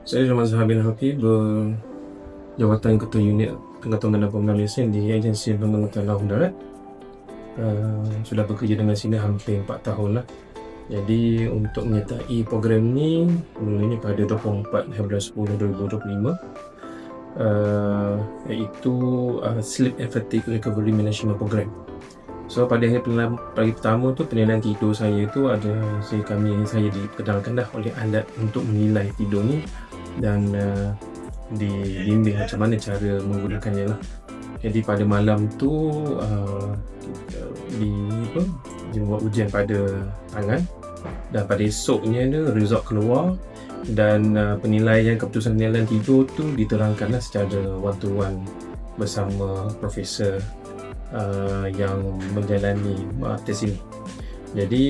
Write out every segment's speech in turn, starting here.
Saya Rahman Zahar bin Hafiz berjawatan Ketua Unit Pengetahuan dan Pembangunan Lesen di Agensi Pembangunan Laut Darat. Uh, sudah bekerja dengan sini hampir 4 tahun lah. Jadi untuk menyertai program ni mulanya pada 24 Februari 10 2025 uh, iaitu uh, Sleep and Fatigue Recovery Management Program. So pada hari, pagi pertama tu penilaian tidur saya tu ada saya kami saya diperkenalkan dah oleh alat untuk menilai tidur ni dan uh, dibimbing macam mana cara menggunakannya lah. Jadi pada malam tu uh, di apa buat ujian pada tangan dan pada esoknya ni result keluar dan uh, penilaian keputusan penilaian tidur tu diterangkanlah secara one to one bersama profesor uh, yang menjalani uh, tes ini. Jadi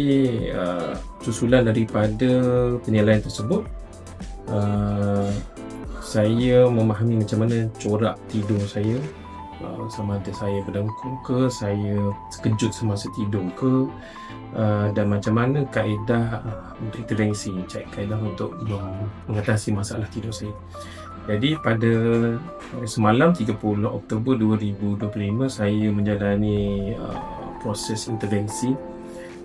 uh, susulan daripada penilaian tersebut uh, saya memahami macam mana corak tidur saya. Uh, sama ada saya berdengkur ke saya terkejut semasa tidur ke. Uh, dan macam mana kaedah uh, untuk intervensi cek kaedah untuk mengatasi masalah tidur saya. Jadi pada semalam 30 Oktober 2025 saya menjalani uh, proses intervensi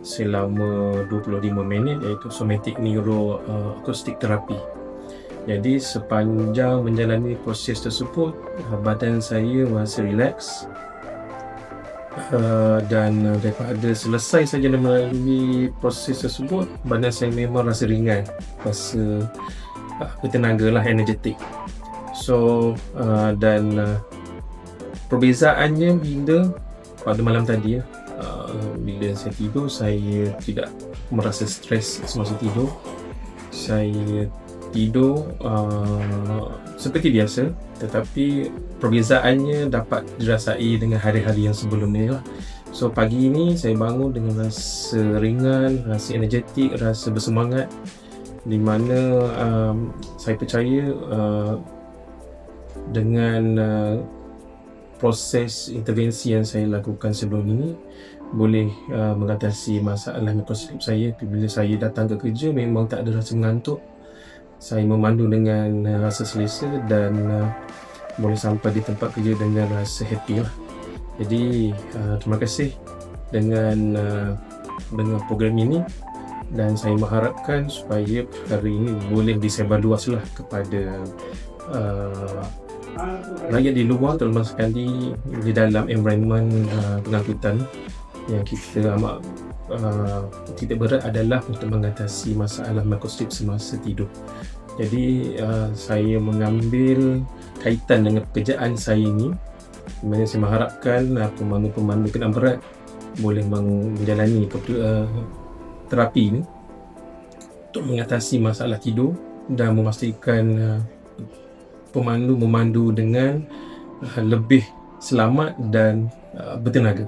selama 25 minit iaitu somatic neuro uh, acoustic therapy. Jadi sepanjang menjalani proses tersebut badan saya masih relax. Uh, dan daripada selesai saja melalui proses tersebut badan saya memang rasa ringan. Rasa uh, bertenaga lah energetik. So uh, dan uh, perbezaannya bila pada malam tadi ya, uh, bila saya tidur saya tidak merasa stres semasa tidur. Saya tidur uh, seperti biasa tetapi perbezaannya dapat dirasai dengan hari-hari yang sebelumnya lah. So pagi ini saya bangun dengan rasa ringan, rasa energetik, rasa bersemangat di mana um, saya percaya uh, dengan uh, proses intervensi yang saya lakukan sebelum ini boleh uh, mengatasi masalah mikroslip saya bila saya datang ke kerja memang tak ada rasa mengantuk saya memandu dengan uh, rasa selesa dan uh, boleh sampai di tempat kerja dengan rasa happy lah. Jadi uh, terima kasih dengan uh, dengan program ini dan saya mengharapkan supaya perkara ini boleh disebar luas lah kepada uh, rakyat di luar terutama sekali di dalam environment uh, pengangkutan yang kita amat uh, titik berat adalah untuk mengatasi masalah microstrip semasa tidur. Jadi uh, saya mengambil kaitan dengan pekerjaan saya ini di mana saya mengharapkan uh, pemandu-pemandu kena berat boleh menjalani uh, terapi ini untuk mengatasi masalah tidur dan memastikan pemandu memandu dengan lebih selamat dan bertenaga.